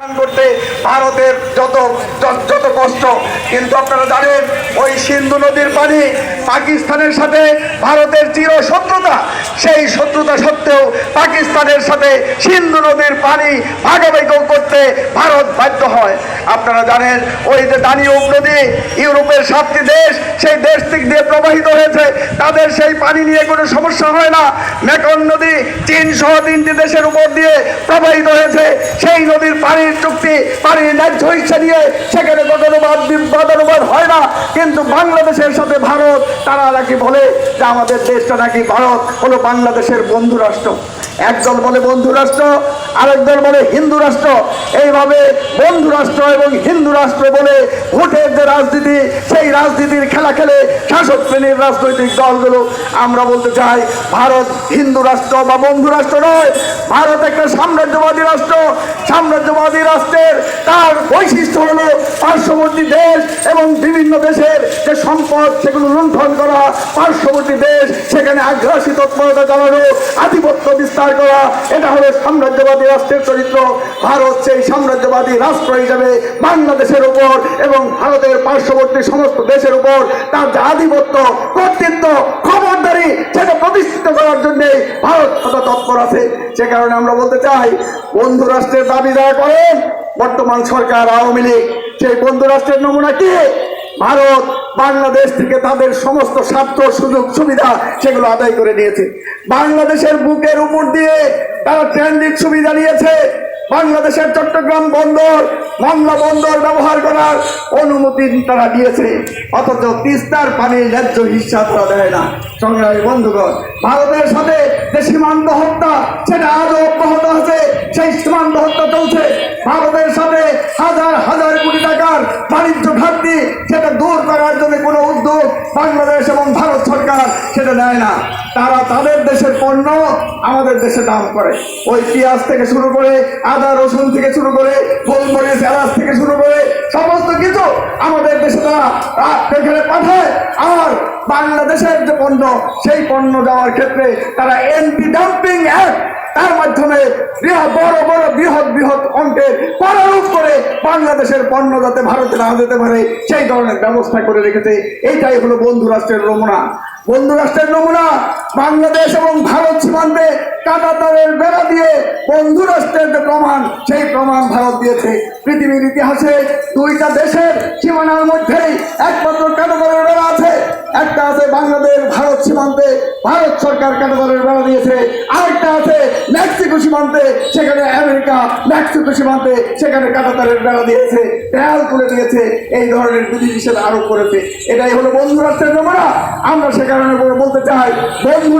করতে ভারতের যত যত- কষ্ট, কিন্তু আপনারা জানেন, ওই সিন্ধু নদীর পানি পাকিস্তানের সাথে ভারতের চির শত্রুতা। সেই শত্রুতা সত্ত্বেও পাকিস্তানের সাথে সিন্ধু নদীর পানি ভাগাভাগি করতে ভারত বাধ্য হয়। আপনারা জানেন, ওই যে দানিউব নদী ইউরোপের সাতটি দেশ, সেই দেশ দিক দিয়ে প্রবাহিত হয়েছে। তাদের সেই পানি নিয়ে কোনো সমস্যা হয় না। মেকন নদী চীন সহ তিনটি দেশের উপর দিয়ে প্রবাহিত হয়েছে। সেই নদীর পানির চুক্তি পানির ন্যায্য ইচ্ছা নিয়ে সেখানে গতানুবাদ বিবাদানুবাদ হয় না। কিন্তু বাংলাদেশের সাথে ভারত, তারা নাকি বলে যে আমাদের দেশটা নাকি ভারত, হলো বাংলাদেশের বন্ধু রাষ্ট্র। একদল বলে বন্ধু রাষ্ট্র আরেক বলে হিন্দু রাষ্ট্র। এইভাবে বন্ধু রাষ্ট্র এবং হিন্দু রাষ্ট্র বলে ভোটের যে রাজনীতি, সেই রাজনীতির খেলা খেলে শাসক শ্রেণির রাজনৈতিক দলগুলো, আমরা বলতে চাই, ভারত হিন্দু রাষ্ট্র বা বন্ধু রাষ্ট্র নয়। ভারত একটা সাম্রাজ্যবাদী রাষ্ট্র সাম্রাজ্যবাদী রাষ্ট্রের তার বৈশিষ্ট্য হলো পার্শ্ববর্তী দেশ এবং বিভিন্ন দেশের যে সম্পদ সেগুলো লুণ্ঠন করা, পার্শ্ববর্তী দেশ সেখানে আগ্রাসী তৎপরতা চালানো, আধিপত্য বিস্তার করা, এটা হলো সাম্রাজ্যবাদী রাষ্ট্রের চরিত্র। ভারত সেই সাম্রাজ্যবাদী রাষ্ট্র হিসেবে বাংলাদেশের উপর এবং ভারতের পার্শ্ববর্তী সমস্ত দেশের উপর তার যে আধিপত্য, কর্তৃত্ব খবরদারি সেটা প্রতিষ্ঠিত করার জন্য ভারত তৎপর আছে, সে কারণে আমরা বলতে চাই, বন্ধু রাষ্ট্রের দাবি যারা করেন বর্তমান সরকার আওয়ামী লীগ। সেই বন্ধু রাষ্ট্রের নমুনা কি? ভারত বাংলাদেশ থেকে তাদের সমস্ত স্বার্থ, সুযোগ, সুবিধা সেগুলো আদায় করে নিয়েছে। বাংলাদেশের বুকের উপর দিয়ে তারা ট্রানজিট সুবিধা নিয়েছে। বাংলাদেশের চট্টগ্রাম বন্দর মংলা বন্দর ব্যবহার করার অনুমতি তারা দিয়েছে। অথচ তিস্তার পানির ন্যায্য হিসা তারা দেয় না। সংগ্রামী বন্ধুগণ, ভারতের সাথে যে সীমান্ত হত্যা, সেটা আজও অব্যাহত আছে। সেই সীমান্ত হত্যা চলছে। ভারতের সাথে হাজার হাজার কোটি টাকার বাণিজ্য ঘাটতি সেটা বাংলাদেশ এবং ভারত সরকার সেটা দেয় না। তারা তাদের দেশের পণ্য আমাদের দেশে দাম করে। ওই পেঁয়াজ থেকে শুরু করে আদা, রসুন থেকে শুরু করে গোলমরিচ, এলাচ থেকে এখানে পাঠায়। আর বাংলাদেশের যে পণ্য, সেই পণ্য যাওয়ার ক্ষেত্রে তারা এন্টি ডাম্পিং অ্যাক্ট তার মাধ্যমে বৃহৎ, বড় বড়, বৃহৎ বৃহৎ অঙ্কের পরারোপ করে বাংলাদেশের পণ্য যাতে ভারতে না যেতে পারে, সেই ধরনের ব্যবস্থা করে রেখেছে। এইটাই হলো বন্ধু রাষ্ট্রের নমুনা। বন্ধু রাষ্ট্রের নমুনা, বাংলাদেশ এবং ভারত সীমান্তে কাটাতারের বেড়া দিয়ে বন্ধু রাষ্ট্রের যে প্রমাণ, সেই প্রমাণ ভারত দিয়েছে। পৃথিবীর ইতিহাসে দুইটা দেশের সীমানার মধ্যেই একমাত্র কাটাতারের একটা আছে বাংলাদেশ, ভারত সীমান্তে। ভারত সরকার কাটাতারের বেড়া দিয়েছে। আরেকটা আছে মেক্সিকো সীমান্তে, সেখানে আমেরিকা মেক্সিকো সীমান্তে, সেখানে কাটাতারের বেড়া দিয়েছে দেয়াল করে দিয়েছে, এই ধরনের বিধিনিষেধ আরোপ করেছে। এটাই হলো বন্ধু রাষ্ট্রের আমরা সে কারণে বলতে চাই বন্ধু